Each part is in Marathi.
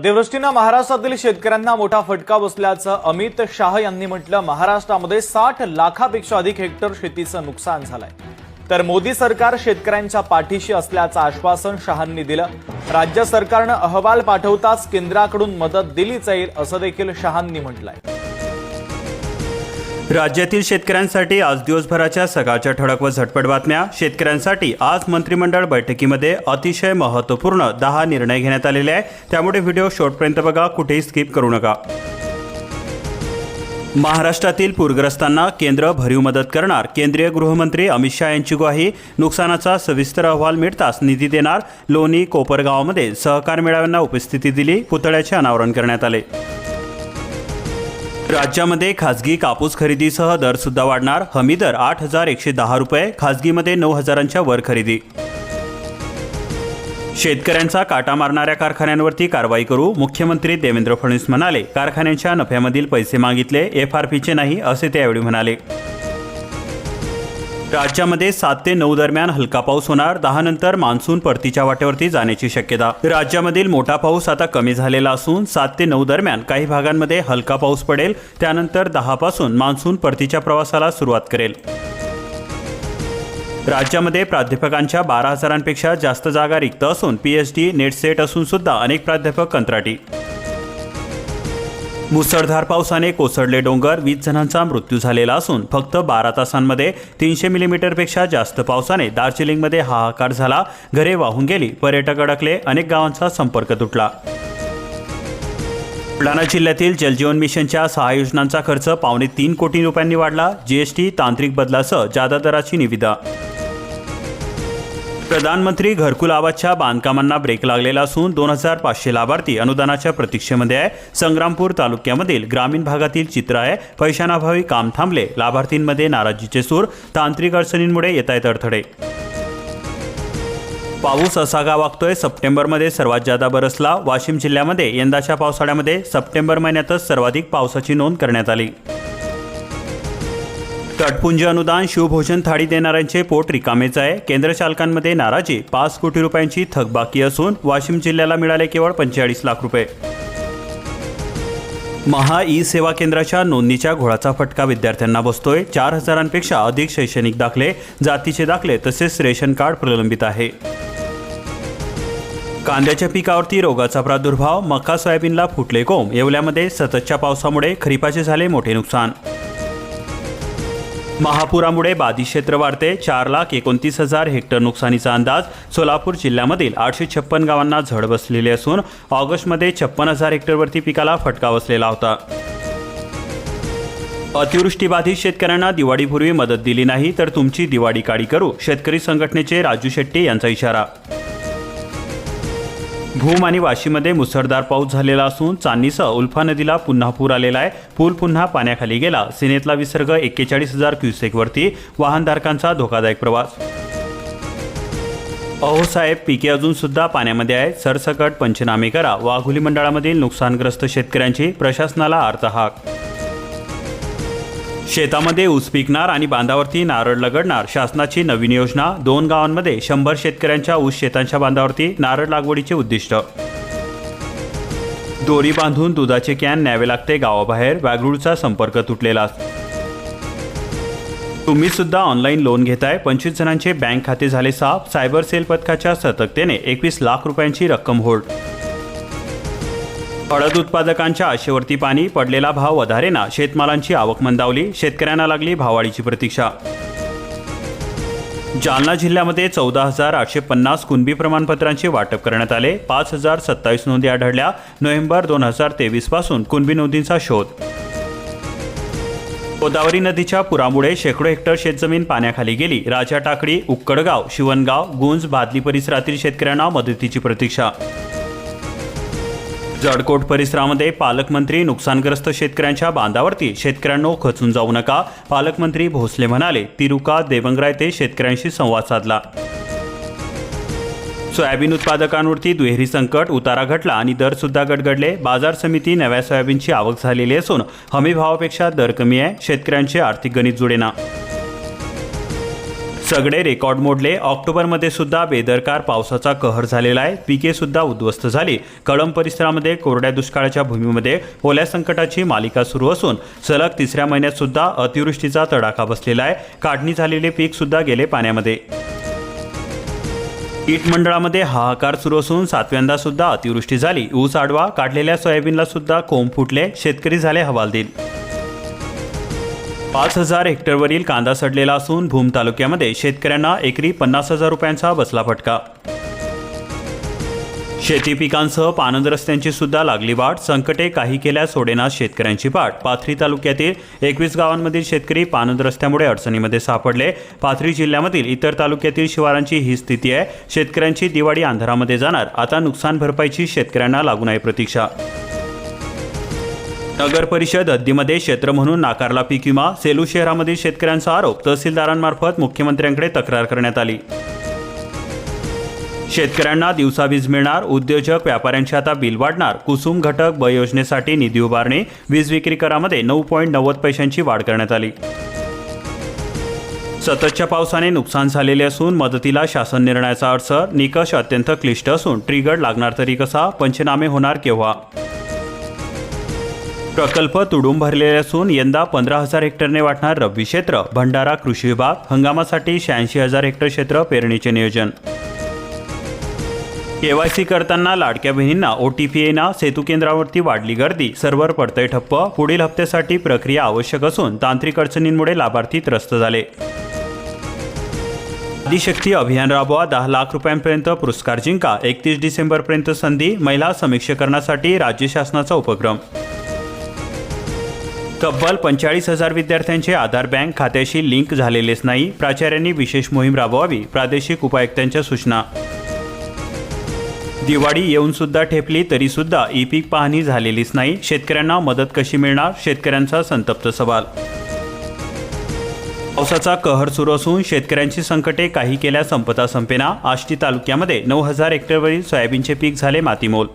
अतिवृष्टीनं महाराष्ट्रातील शेतकऱ्यांना मोठा फटका बसल्याचं अमित शाह यांनी म्हटलं महाराष्ट्रामध्ये साठ लाखापेक्षा अधिक हेक्टर शेतीचं नुकसान झालंय. तर मोदी सरकार शेतकऱ्यांच्या पाठीशी असल्याचं आश्वासन शहांनी दिलं. राज्य सरकारनं अहवाल पाठवताच केंद्राकडून मदत दिली जाईल असं देखील शहांनी म्हटलंय. राज्यातील शेतकऱ्यांसाठी आज दिवसभराच्या सकाळच्या ठळक व झटपट बातम्या. शेतकऱ्यांसाठी आज मंत्रिमंडळ बैठकीमध्ये अतिशय महत्त्वपूर्ण दहा निर्णय घेण्यात आलेले आहे त्यामुळे व्हिडिओ शेवटपर्यंत बघा कुठेही स्किप करू नका. महाराष्ट्रातील पूरग्रस्तांना केंद्र भरीव मदत करणार. केंद्रीय गृहमंत्री अमित शहा यांची ग्वाही. नुकसानाचा सविस्तर अहवाल मिळताच निधी देणार. लोणी कोपरगावमध्ये सहकार मेळाव्यांना उपस्थिती दिली. पुतळ्याचे अनावरण करण्यात आले. राज्यामध्ये खासगी कापूस खरेदीसह दर सुद्धा वाढणार. हमी दर आठ हजार एकशे दहा रुपये खासगीमध्ये नऊ हजारांच्या वर खरेदी. शेतकऱ्यांचा काटा मारणाऱ्या कारखान्यांवरती कारवाई करू मुख्यमंत्री देवेंद्र फडणवीस म्हणाले. कारखान्यांच्या नफ्यामधील पैसे मागितले एफ आर पीचे नाही असे ते यावेळी म्हणाले. राज्यामध्ये सात ते नऊ दरम्यान हलका पाऊस होणार दहा नंतर मान्सून परतीच्या वाटेवरती जाण्याची शक्यता. राज्यामधील मोठा पाऊस आता कमी झालेला असून सात ते नऊ दरम्यान काही भागांमध्ये हलका पाऊस पडेल त्यानंतर दहापासून मान्सून परतीच्या प्रवासाला सुरुवात करेल. राज्यामध्ये प्राध्यापकांच्या बारा हजारांपेक्षा जास्त जागा रिक्त असून पीएचडी नेट सेट असून सुद्धा अनेक प्राध्यापक कंत्राटी. मुसळधार पावसाने कोसळले डोंगर वीस जणांचा मृत्यू झालेला असून फक्त बारा तासांमध्ये तीनशे मिलीमीटरपेक्षा जास्त पावसाने दार्जिलिंगमध्ये हाहाकार झाला. घरे वाहून गेली पर्यटक अडकले अनेक गावांचा संपर्क तुटला. बुलढाणा जिल्ह्यातील जलजीवन मिशनच्या सहा योजनांचा खर्च पावणे तीन कोटी रुपयांनी वाढला. जीएसटी तांत्रिक बदलासह जादा दराची निविदा प्रधानमंत्री घरकुल आवाजच्या बांधकामांना ब्रेक लागलेला असून दोन हजार पाचशे लाभार्थी अनुदानाच्या प्रतीक्षेमध्ये आहे. संग्रामपूर तालुक्यामधील ग्रामीण भागातील चित्र आहे. पैशांअभावी काम थांबले. लाभार्थींमध्ये नाराजीचे सूर. तांत्रिक अडचणींमुळे येत आहेत अडथळे. पाऊस असा का वागतोय. सप्टेंबरमध्ये सर्वात जादा बरसला. वाशिम जिल्ह्यामध्ये यंदाच्या पावसाळ्यामध्ये सप्टेंबर महिन्यातच सर्वाधिक पावसाची नोंद करण्यात आली. तटपुंज अनुदान शिवभोजन थाळी देणाऱ्यांचे पोट रिकामेच आहे. केंद्र चालकांमध्ये नाराजी पाच कोटी रुपयांची थकबाकी असून वाशिम जिल्ह्याला मिळाले केवळ पंचेचाळीस लाख रुपये. महा ई सेवा केंद्राच्या नोंदणीच्या घोळाचा फटका विद्यार्थ्यांना बसतोय. चार हजारांपेक्षा अधिक शैक्षणिक दाखले जातीचे दाखले तसेच रेशन कार्ड प्रलंबित आहे. कांद्याच्या पिकावरती रोगाचा प्रादुर्भाव मका सोयाबीनला फुटले कोंब येवल्यामध्ये सततच्या पावसामुळे खरीपाचे झाले मोठे नुकसान. महापुरामुळे बाधित क्षेत्र वाढते. चार लाख एकोणतीस हजार हेक्टर नुकसानीचा अंदाज सोलापूर जिल्ह्यामधील आठशे छप्पन गावांना झड बसलेली असून ऑगस्टमध्ये छप्पन हजार हेक्टरवरती पिकाला फटका बसलेला होता. अतिवृष्टीबाधित शेतकऱ्यांना दिवाळीपूर्वी मदत दिली नाही तर तुमची दिवाळी काळी करू. शेतकरी संघटनेचे राजू शेट्टी यांचा इशारा. भूम आणि वाशीमध्ये मुसळधार पाऊस झालेला असून चांदीसह उल्फा नदीला पुन्हा पूर आलेला आहे. पूल पुन्हा पाण्याखाली गेला. सिनेतला विसर्ग एक्केचाळीस हजार क्युसेकवरती वाहनधारकांचा धोकादायक प्रवास. अहो साहेब पिके अजूनसुद्धा पाण्यामध्ये आहेत. सरसकट पंचनामे करा. वाघुली मंडळामधील नुकसानग्रस्त शेतकऱ्यांची प्रशासनाला अर्थ हाक शेतामध्ये ऊस पिकणार आणि बांधावरती नारळ लगडणार. शासनाची नवीन योजना दोन गावांमध्ये शंभर शेतकऱ्यांच्या ऊस शेतांच्या बांधावरती नारळ लागवडीचे उद्दिष्ट. दोरी बांधून दुधाचे कॅन न्यावे लागते गावाबाहेर व्यागरूळचा संपर्क तुटलेला. तुम्ही सुद्धा ऑनलाईन लोन घेताय पंचवीस जणांचे बँक खाते झाले साफ सायबर सेल पथकाच्या सतर्कतेने एकवीस लाख रुपयांची रक्कम होल्ड. हळद उत्पादकांच्या आशेवरती पाणी पडलेला भाव वधारेना शेतमालांची आवक मंदावली शेतकऱ्यांना लागली भावाळीची प्रतीक्षा. जालना जिल्ह्यामध्ये चौदा हजार आठशे पन्नास कुणबी प्रमाणपत्रांचे वाटप करण्यात आले. पाच हजार सत्तावीस नोंदी आढळल्या. नोव्हेंबर दोन हजार तेवीसपासून कुणबी नोंदींचा शोध. गोदावरी नदीच्या पुरामुळे शेकडो हेक्टर शेतजमीन पाण्याखाली गेली. राजा टाकडी उक्कडगाव शिवणगाव गुंज बादली परिसरातील शेतकऱ्यांना मदतीची प्रतीक्षा. जडकोट परिसरामध्ये पालकमंत्री नुकसानग्रस्त शेतकऱ्यांच्या बांधावरती शेतकऱ्यांनो खचून जाऊ नका. पालकमंत्री भोसले म्हणाले तिरुका देवंगराय ते शेतकऱ्यांशी संवाद साधला. सोयाबीन उत्पादकांवरती दुहेरी संकट उतारा घटला आणि दर सुद्धा गडगडले. बाजार समिती नव्या सोयाबीनची आवक झालेली असून हमी भावापेक्षा दर कमी आहे शेतकऱ्यांचे आर्थिक गणित जुडेना. सगळे रेकॉर्ड मोडले. ऑक्टोबरमध्ये सुद्धा बेदरकार पावसाचा कहर झालेला आहे. पिके सुद्धा उद्ध्वस्त झाली. कळंब परिसरामध्ये कोरड्या दुष्काळाच्या भूमीमध्ये ओल्या संकटाची मालिका सुरू असून सलग तिसऱ्या महिन्यात सुद्धा अतिवृष्टीचा तडाखा बसलेला आहे. काढणी झालेले पीक सुद्धा गेले पाण्यामध्ये. ईट मंडळामध्ये हाहाकार सुरू असून सातव्यांदा सुद्धा अतिवृष्टी झाली. ऊस आडवा काढलेल्या सोयाबीनला सुद्धा कोंब फुटले. शेतकरी झाले हवालदिल. पाच हजार हेक्टरवरील कांदा सडलेला असून भूम तालुक्यामध्ये शेतकऱ्यांना एकरी पन्नास हजार रुपयांचा बसला फटका. शेती पिकांसह पानंद रस्त्यांची सुद्धा लागली वाट संकटे काही केल्या सोडेना शेतकऱ्यांची पाठ. पाथरी तालुक्यातील एकवीस गावांमधील शेतकरी पानंद रस्त्यामुळे अडचणीमध्ये सापडले. पाथरी जिल्ह्यामधील इतर तालुक्यातील शिवारांची ही स्थिती आहे. शेतकऱ्यांची दिवाळी अंधारामध्ये जाणार. आता नुकसान भरपाईची शेतकऱ्यांना लागू आहे प्रतीक्षा. नगर परिषद हद्दीमध्ये क्षेत्र म्हणून नाकारला पीक विमा सेलू शहरामधील शेतकऱ्यांचा आरोप तहसीलदारांमार्फत मुख्यमंत्र्यांकडे तक्रार करण्यात आली. शेतकऱ्यांना दिवसा वीज मिळणार उद्योजक व्यापाऱ्यांची आता बिल वाढणार कुसुम घटक ब योजनेसाठी निधी उभारणी वीज विक्री करामध्ये नऊ पॉईंट नव्वद पैशांची वाढ करण्यात आली. सततच्या पावसाने नुकसान झालेले असून मदतीला शासन निर्णयाचा अर्थ निकष अत्यंत क्लिष्ट असून ट्रिगर लागणार तरी कसा पंचनामे होणार केव्हा? प्रकल्प तुडून भरलेले असून यंदा पंधरा हजार हेक्टरने वाटणार रब्बी क्षेत्र. भंडारा कृषी विभाग हंगामासाठी शहाऐंशी हजार हेक्टर क्षेत्र पेरणीचे नियोजन. केवायसी करताना लाडक्या बहिणींना ओ टी पी येना सेतू केंद्रावरती वाढली गर्दी. सर्व्हर पडतंय ठप्प. पुढील हप्त्यासाठी प्रक्रिया आवश्यक असून तांत्रिक अडचणींमुळे लाभार्थी त्रस्त झाले. आदिशक्ती अभियान राबवा. दहा लाख रुपयांपर्यंत पुरस्कार जिंका. एकतीस डिसेंबरपर्यंत संधी महिला समीक्षकरणासाठी राज्य शासनाचा उपक्रम. तब्बल पंचेचाळीस हजार विद्यार्थ्यांचे आधार बँक खात्याशी लिंक झालेलेच नाही. प्राचार्यांनी विशेष मोहीम राबवावी प्रादेशिक उपायुक्तांच्या सूचना. दिवाळी येऊन सुद्धा ठेपली तरी सुद्धा ई पीक पाहणी झालेलीच नाही. शेतकऱ्यांना मदत कशी मिळणार? शेतकऱ्यांचा संतप्त सवाल. पावसाचा कहर सुरू असून शेतकऱ्यांची संकटे काही केल्या संपता संपेना. आष्टी तालुक्यामध्ये नऊ हजार हेक्टरवरील सोयाबीनचे पीक झाले मातीमोल.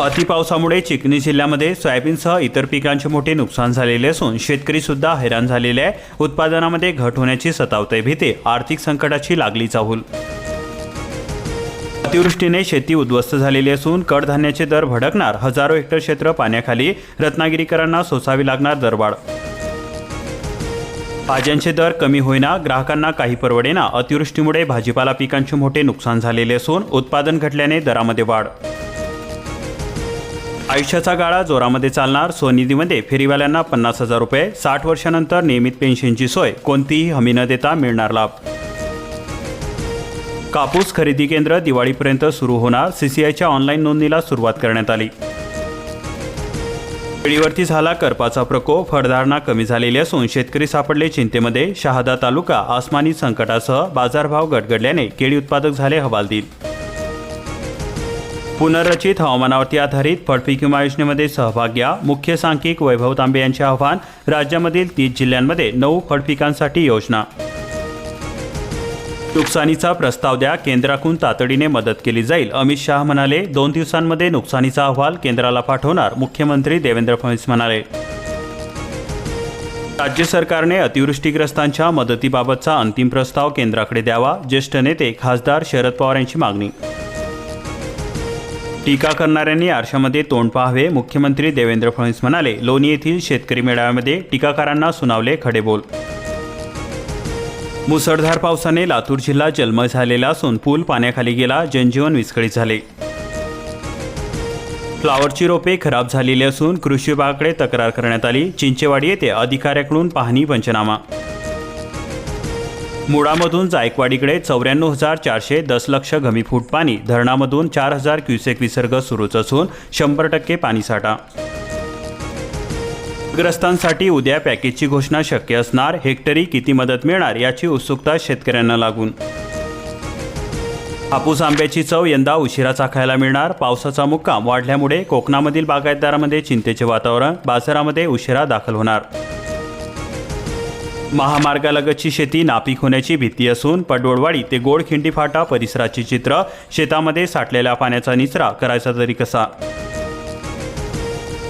अतिपावसामुळे चिकणी जिल्ह्यामध्ये सोयाबीनसह इतर पिकांचे मोठे नुकसान झालेले असून शेतकरी सुद्धा हैराण झालेले आहे. उत्पादनामध्ये घट होण्याची सतावते भीती आर्थिक संकटाची लागली चाहूल अतिवृष्टीने शेती उद्ध्वस्त झालेली असून कडधान्याचे दर भडकणार हजारो हेक्टर क्षेत्र पाण्याखाली रत्नागिरीकरांना सोसावी लागणार दरवाढ. भाज्यांचे दर कमी होईना ग्राहकांना काही परवडेना अतिवृष्टीमुळे भाजीपाला पिकांचे मोठे नुकसान झालेले असून उत्पादन घटल्याने दरामध्ये वाढ. आयुष्याचा गाळा जोरामध्ये चालणार स्वनिधीमध्ये फेरीवाल्यांना पन्नास हजार रुपये साठ वर्षानंतर नियमित पेन्शनची सोय कोणतीही हमी न देता मिळणार लाभ. कापूस खरेदी केंद्र दिवाळीपर्यंत सुरू होणार सीसीआयच्या ऑनलाईन नोंदणीला सुरुवात करण्यात आली. वेळीवरती झाला करपाचा प्रकोप फळधारणा कमी झालेली असून शेतकरी सापडले चिंतेमध्ये शहादा तालुका आसमानी संकटासह बाजारभाव गडगडल्याने केळी उत्पादक झाले हवालदिल. पुनर्रचित हवामानावरती आधारित फळपीक विमा योजनेमध्ये सहभाग घ्या. मुख्य सांख्यिक वैभव तांबे यांचे आव्हान राज्यामधील तीस जिल्ह्यांमध्ये नऊ फळपिकांसाठी योजना. नुकसानीचा प्रस्ताव द्या. केंद्राकडून तातडीने मदत केली जाईल. अमित शहा म्हणाले दोन दिवसांमध्ये नुकसानीचा अहवाल केंद्राला पाठवणार मुख्यमंत्री देवेंद्र फडणवीस म्हणाले. राज्य सरकारने अतिवृष्टीग्रस्तांच्या मदतीबाबतचा अंतिम प्रस्ताव केंद्राकडे द्यावा. ज्येष्ठ नेते खासदार शरद पवार यांची मागणी. टीका करणाऱ्यांनी आरशामध्ये तोंड पाहावे मुख्यमंत्री देवेंद्र फडणवीस म्हणाले लोणी येथील शेतकरी मेळाव्यामध्ये टीकाकारांना सुनावले खडेबोल. मुसळधार पावसाने लातूर जिल्हा जलमय झालेला असून पूल पाण्याखाली गेला जनजीवन विस्कळीत झाले. फ्लावरची रोपे खराब झालेली असून कृषी विभागाकडे तक्रार करण्यात आली चिंचेवाडी येथे अधिकाऱ्याकडून पाहणी पंचनामा मुळामधून जायकवाडीकडे चौऱ्याण्णव हजार चारशे दस लक्ष घमीफूट पाणी धरणामधून चार हजार क्युसेक विसर्ग सुरूच असून शंभर टक्के पाणीसाठा ग्रस्तांसाठी उद्या पॅकेजची घोषणा शक्य असणार हेक्टरी किती मदत मिळणार याची उत्सुकता शेतकऱ्यांना लागून. हापूस आंब्याची चव यंदा उशिरा चाखायला मिळणार पावसाचा मुक्काम वाढल्यामुळे कोकणामधील बागायतदारामध्ये चिंतेचे वातावरण बाजारामध्ये उशिरा दाखल होणार. महामार्गालगतची शेती नापीक होण्याची भीती असून पडवळवाडी ते गोडखिंडी फाटा परिसराची चित्र शेतामध्ये साठलेल्या पाण्याचा निचरा करायचा तरी कसा?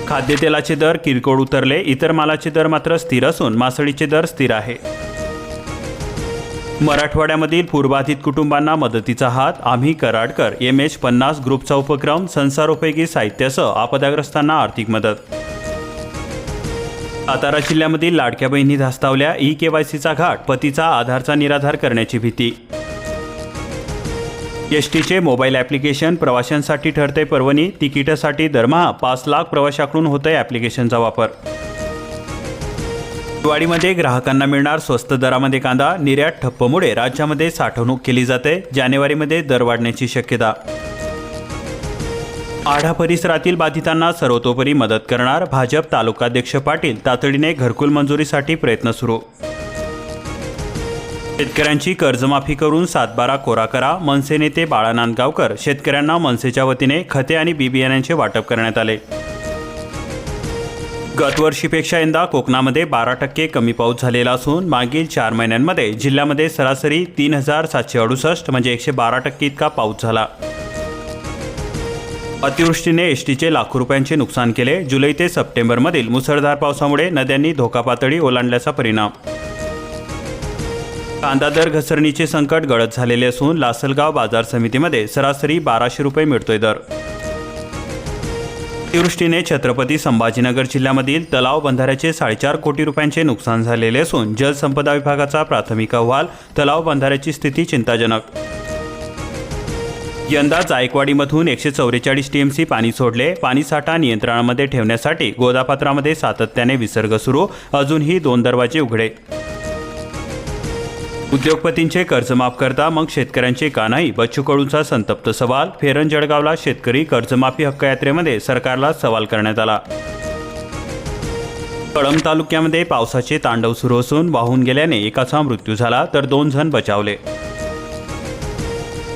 खाद्यतेलाचे दर किरकोळ उतरले इतर मालाचे दर मात्र स्थिर असून मासळीचे दर स्थिर आहे. मराठवाड्यामधील पूरबाधित कुटुंबांना मदतीचा हात आम्ही कराडकर एम एच पन्नास ग्रुपचा उपक्रम संसारोपयोगी साहित्यासह आपदाग्रस्तांना आर्थिक मदत सातारा जिल्ह्यामधील लाडक्या बहिणी धास्तावल्या ई केवायसीचा घाट पतीचा आधारचा निराधार करण्याची भीती. एसटीचे मोबाईल ॲप्लिकेशन प्रवाशांसाठी ठरते पर्वणी तिकिटासाठी दरमहा पाच लाख प्रवाशाकडून होतोय ॲप्लिकेशनचा वापर. दिवाळीमध्ये ग्राहकांना मिळणार स्वस्त दरामध्ये कांदा निर्यात ठप्पमुळे राज्यामध्ये साठवणूक केली जाते जानेवारीमध्ये दर वाढण्याची शक्यता. आढा परिसरातील बाधितांना सर्वतोपरी मदत करणार भाजप तालुकाध्यक्ष पाटील. तातडीने घरकुल मंजुरीसाठी प्रयत्न सुरू. शेतकऱ्यांची कर्जमाफी करून सातबारा कोरा करा मनसे नेते बाळा नांदगावकर. शेतकऱ्यांना मनसेच्या वतीने खते आणि बी बियाण्यांचे वाटप करण्यात आले. गतवर्षीपेक्षा यंदा कोकणामध्ये बारा टक्के कमी पाऊस झालेला असून मागील चार महिन्यांमध्ये जिल्ह्यामध्ये सरासरी तीन हजार सातशे अडुसष्ट म्हणजे एकशे बारा टक्के इतका पाऊस झाला. अतिवृष्टीने एसटीचे लाखो रुपयांचे नुकसान केले. जुलै ते सप्टेंबरमधील मुसळधार पावसामुळे नद्यांनी धोका पातळी ओलांडल्याचा परिणाम. कांदा दर घसरणीचे संकट गळत झालेले असून लासलगाव बाजार समितीमध्ये सरासरी बाराशे रुपये मिळतोय दर. अतिवृष्टीने छत्रपती संभाजीनगर जिल्ह्यामधील तलाव बंधाऱ्याचे साडेचार कोटी रुपयांचे नुकसान झालेले असून जलसंपदा विभागाचा प्राथमिक अहवाल तलाव बंधाऱ्याची स्थिती चिंताजनक. यंदा जायकवाडीमधून एकशे चौवेचाळीस टीएमसी पाणी सोडले. पाणीसाठा नियंत्रणामध्ये ठेवण्यासाठी गोदापात्रामध्ये सातत्याने विसर्ग सुरू. अजूनही दोन दरवाजे उघडे. उद्योगपतींचे कर्ज माफ करता मग शेतकऱ्यांचे का नाही? बच्चू कडूंचा संतप्त सवाल. फेरन जळगावला शेतकरी कर्जमाफी हक्क यात्रेमध्ये सरकारला सवाल करण्यात आला. कळंब तालुक्यामध्ये पावसाचे तांडव सुरू असून वाहून गेल्याने एकाचा मृत्यू झाला तर दोन जण बचावले.